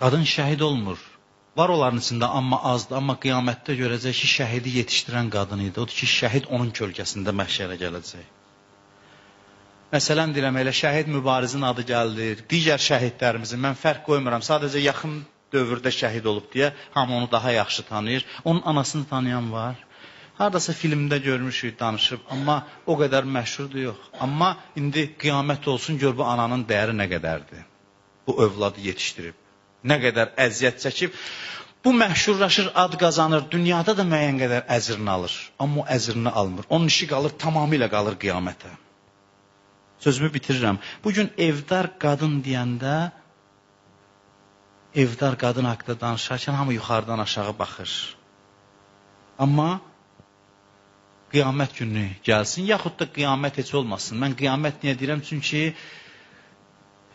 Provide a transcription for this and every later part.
Qadın şəhid olmur. Var onların içində, amma azdır. Amma qiyamətdə görəcək ki, şəhidi yetişdirən qadın idi. Odur ki, şəhid onun kölgəsində məhşərə gələcək. Məsələn deyirəm, elə şəhid mübarizin adı gəlir. Digər şəhidlərimizin mən fərq qoymuram. Sadəcə yaxın dövrdə şəhid olub deyə hamı onu daha yaxşı tanıyır. Onun anasını tanıyan var. Hardasa filmdə görmüşük, danışıb, amma o qədər məşhurdur yox. Amma indi qiyamət olsun gör bu ananın dəyəri nə qədərdir. Bu övladı yetişdirib nə qədər əziyyət çəkib. Bu məşhurlaşır, ad qazanır, dünyada da müəyyən qədər əzirini alır. Amma o əzirini almır. Onun işi qalır, tamamilə qalır qiyamətə. Sözümü bitirirəm. Bu gün evdar qadın deyəndə evdar qadın haqqında danışarkən hamı yuxarıdan aşağı baxır. Amma qiyamət günü gəlsin, yaxud da qiyamət heç olmasın. Mən qiyamət niyə deyirəm? Çünki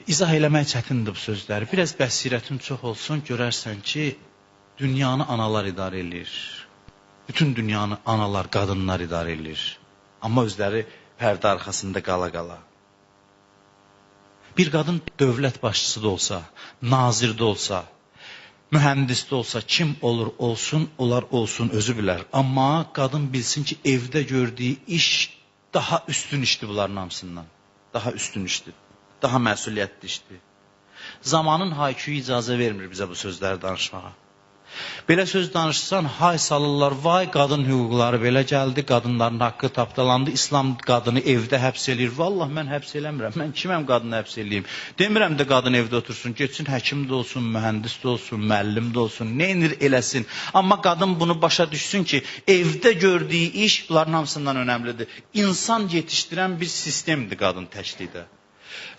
İzah eləmək çətindir bu sözləri. Biraz bəsirətin çox olsun, görərsən ki, dünyanı analar idarə eləyir. Bütün dünyanı analar, qadınlar idarə eləyir. Amma özləri pərdə arxasında qala-qala. Bir qadın dövlət başçısı da olsa, nazir də olsa, mühəndis də olsa, kim olur olsun, onlar olsun özü bilər. Amma qadın bilsin ki, evdə gördüyü iş daha üstün işdir bunların hamısından. Daha üstün işdir daha məsuliyyətli işdir. Zamanın hayküyü icazə vermir bizə bu sözləri danışmağa. Belə söz danışsan, hay salırlar, vay qadın hüquqları belə gəldi, qadınların haqqı tapdalandı, İslam qadını evdə həbs eləyir. Vallah mən həbs eləmirəm, mən kiməm qadını həbs eləyim? Demirəm də qadın evdə otursun, getsin həkim də olsun, mühəndis də olsun, müəllim də olsun, neynir eləsin. Amma qadın bunu başa düşsün ki, evdə gördüyü iş bunların hamısından önəmlidir. İnsan yetişdirən bir sistemdir qadın təklikdə.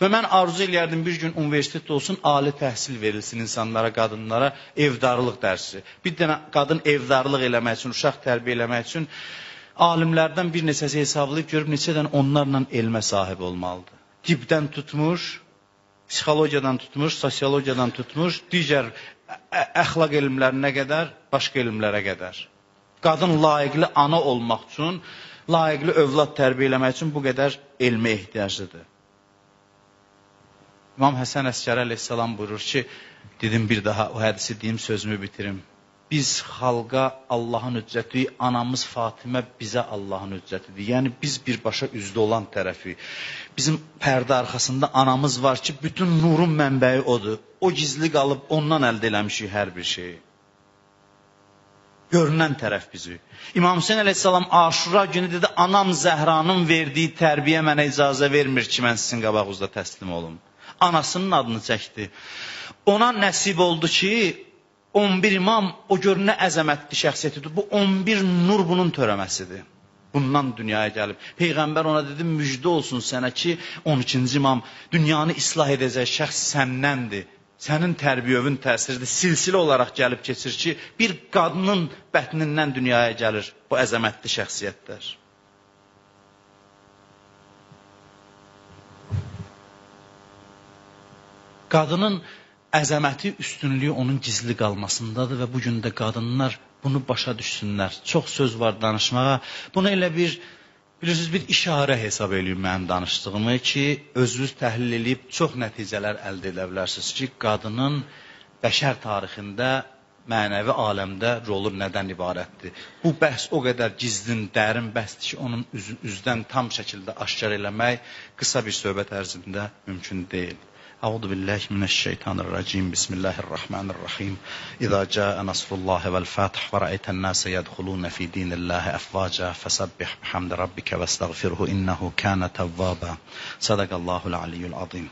Və mən arzu eləyərdim bir gün universitetdə olsun, ali təhsil verilsin insanlara, qadınlara, evdarlıq dərsi. Bir dənə qadın evdarlıq eləmək üçün, uşaq tərbiyə eləmək üçün alimlərdən bir neçəsi hesablayıb görüb neçə dənə onlarla elmə sahib olmalıdır. Tibdən tutmuş, psixologiyadan tutmuş, sosiologiyadan tutmuş, digər əxlaq elmlərinə qədər, başqa elmlərə qədər. Qadın layiqli ana olmaq üçün, layiqli övlad tərbiyə eləmək üçün bu qədər elmə ehtiyaclıdır. İmam Həsən Əskəri əleyhissalam buyurur ki, dedim bir daha o hədisi deyim, sözümü bitirim. Biz xalqa Allahın hüccəti, anamız Fatimə bizə Allahın hüccətidir. Yəni biz birbaşa üzdə olan tərəfi. Bizim pərdə arxasında anamız var ki, bütün nurun mənbəyi odur. O gizli qalıb ondan əldə eləmişik hər bir şeyi. Görünən tərəf bizi. İmam Hüseyin əleyhissalam Aşura günü dedi, anam Zəhranın verdiyi tərbiyə mənə icazə vermir ki, mən sizin qabağınızda təslim olum anasının adını çəkdi. Ona nəsib oldu ki, 11 imam o gör nə əzəmətli şəxsiyyətidir. Bu 11 nur bunun törəməsidir. Bundan dünyaya gəlib. Peyğəmbər ona dedi, müjdə olsun sənə ki, 12-ci imam dünyanı islah edəcək şəxs səndəndir. Sənin tərbiyövün təsiridir. Silsilə olaraq gəlib keçir ki, bir qadının bətnindən dünyaya gəlir bu əzəmətli şəxsiyyətlər. Qadının əzəməti, üstünlüyü onun gizli qalmasındadır və bu gün də qadınlar bunu başa düşsünlər. Çox söz var danışmağa. Bunu elə bir bilirsiniz bir işarə hesab eləyim mənim danışdığımı ki, özünüz təhlil edib çox nəticələr əldə edə bilərsiniz ki, qadının bəşər tarixində mənəvi aləmdə rolu nədən ibarətdir? Bu bəhs o qədər gizlin, dərin bəhsdir ki, onun üz üzdən tam şəkildə aşkar eləmək qısa bir söhbət ərzində mümkün deyil. أعوذ بالله من الشيطان الرجيم. بسم الله الرحمن الرحيم. إذا جاء نصر الله والفاتح ورأيت الناس يدخلون في دين الله أفواجا فسبح بحمد ربك واستغفره إنه كان توابا. صدق الله العلي العظيم.